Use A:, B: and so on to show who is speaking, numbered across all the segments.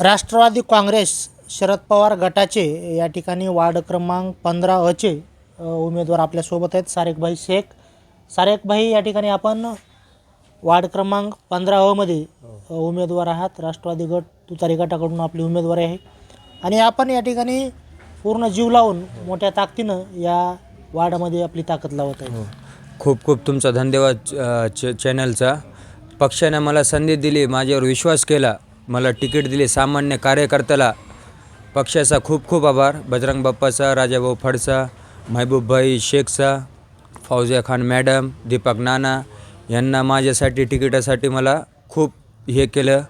A: राष्ट्रवादी काँग्रेस शरद पवार गटाचे या ठिकाणी वार्ड क्रमांक पंधरा अचे उमेदवार आपल्यासोबत आहेत. सारेकभाई शेख. सारेकभाई या ठिकाणी आपण वार्ड क्रमांक पंधरा अमध्ये उमेदवार आहात. राष्ट्रवादी गट तुतारी गटाकडून आपली उमेदवारी आहे. आणि आपण या ठिकाणी पूर्ण जीव लावून मोठ्या ताकदीनं या वार्डामध्ये आपली ताकद लावत आहे हो.
B: खूप खूप तुमचा धन्यवाद च चॅनलचा. पक्षाने मला संधी दिली माझ्यावर विश्वास केला. मला तिकीट दिली सामान्य कार्यकर्त्याला. पक्षाचा खूप खूप आभार. बजरंग बाप्पाचा राजाभाऊ फडसा महबूबभाई शेखचा फौजिया खान मॅडम दीपक नाना यांना माझ्यासाठी तिकिटासाठी मला खूप हे केलं.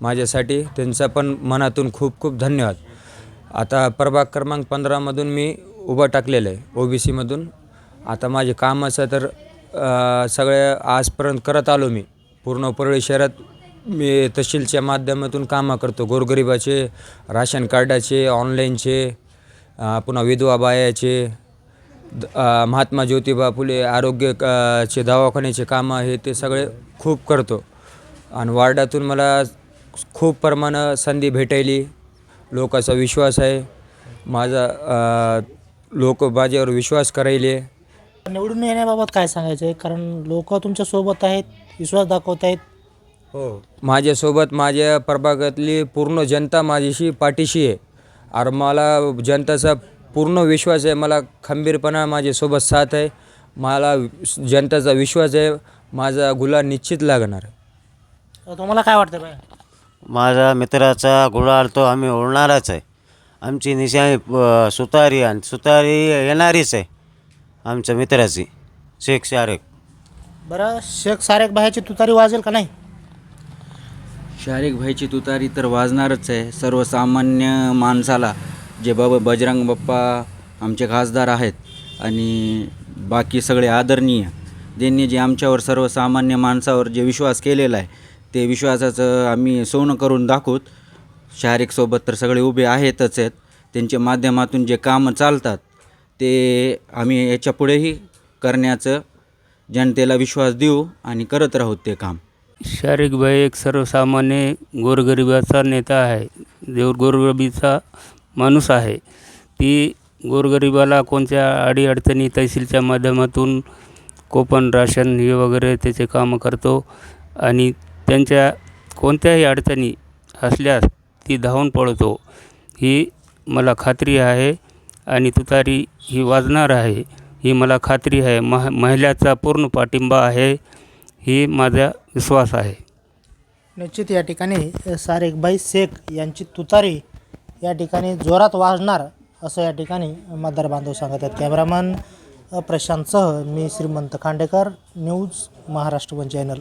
B: माझ्यासाठी त्यांचा पण मनातून खूप खूप धन्यवाद. आता प्रभाग क्रमांक पंधरामधून मी उभं टाकलेलं आहे ओ बी सीमधून आता माझे कामाचं तर सगळ्या आजपर्यंत करत आलो मी. पूर्ण परळी शहरात मी तहसीलच्या माध्यमातून कामं करतो. गोरगरिबाचे राशन कार्डाचे ऑनलाईनचे पुन्हा विधवा बायाचे द- महात्मा ज्योतिबा फुले आरोग्य चे दवाखान्याचे कामं हे ते सगळे खूप करतो. आणि वार्डातून मला खूप प्रमाणं संधी भेटायली. लोकाचा विश्वास आहे. माझा लोक माझ्यावर विश्वास करायले.
A: निवडून येण्याबाबत काय सांगायचं आहे कारण लोक तुमच्यासोबत आहेत विश्वास दाखवत आहेत
B: हो. माझ्यासोबत माझ्या प्रभागातली पूर्ण जनता माझ्याशी पाठीशी आहे. आणि मला जनताचा पूर्ण विश्वास आहे मला खंबीरपणा माझ्यासोबत साथ आहे. मला जनताचा विश्वास आहे माझा गुलाल निश्चित लागणार
A: अ, तुम्हाला काय वाटतं बाय
C: माझा मित्राचा गुलाल तो आम्ही ओढणारच आहे. आमची निशाणी अ, सुतारी आणि सुतारी येणारीच आहे आमच्या मित्राची शेख शारेक
A: बरं शेख सारेक बाह्याची तुतारी वाजेल का नाही?
D: शारीक भाईची तुतारी तर वाजणारच आहे. सर्वसामान्य माणसाला जे बाबा बजरंग बाप्पा आमचे खासदार आहेत आणि बाकी सगळे आदरणीय ज्यांनी जे आमच्यावर सर्वसामान्य माणसावर जे विश्वास केलेला आहे ते विश्वासाचं आम्ही सोनं करून दाखवत. शारीकसोबत तर सगळे उभे आहेतच आहेत. त्यांच्या माध्यमातून जे कामं चालतात ते आम्ही याच्या पुढेही करण्याचं जनतेला विश्वास देऊ आणि करत राहू ते काम.
E: शारीकभाई एक सर्वसामान्य गोरगरिबाचा नेता आहे. देव गोरगरिबीचा माणूस आहे. ती गोरगरिबाला कोणत्या अडीअडचणी तहसीलच्या माध्यमातून कोपन राशन हे वगैरे त्याचे कामं करतो आणि त्यांच्या कोणत्याही अडचणी असल्यास ती धावून पळतो. ही मला खात्री आहे आणि तुतारी ही वाजणार आहे. ही मला खात्री आहे. मह महिलाचा पूर्ण पाठिंबा आहे. ही माझा विश्वास आहे.
A: निश्चित या ठिकाणी सारेकबाई शेख यांची तुतारी या ठिकाणी जोरात वाजणार असं या ठिकाणी मतदार बांधव सांगत आहेत. कॅमेरामन प्रशांतसह मी Shrimant Khandekar news Maharashtra one channel.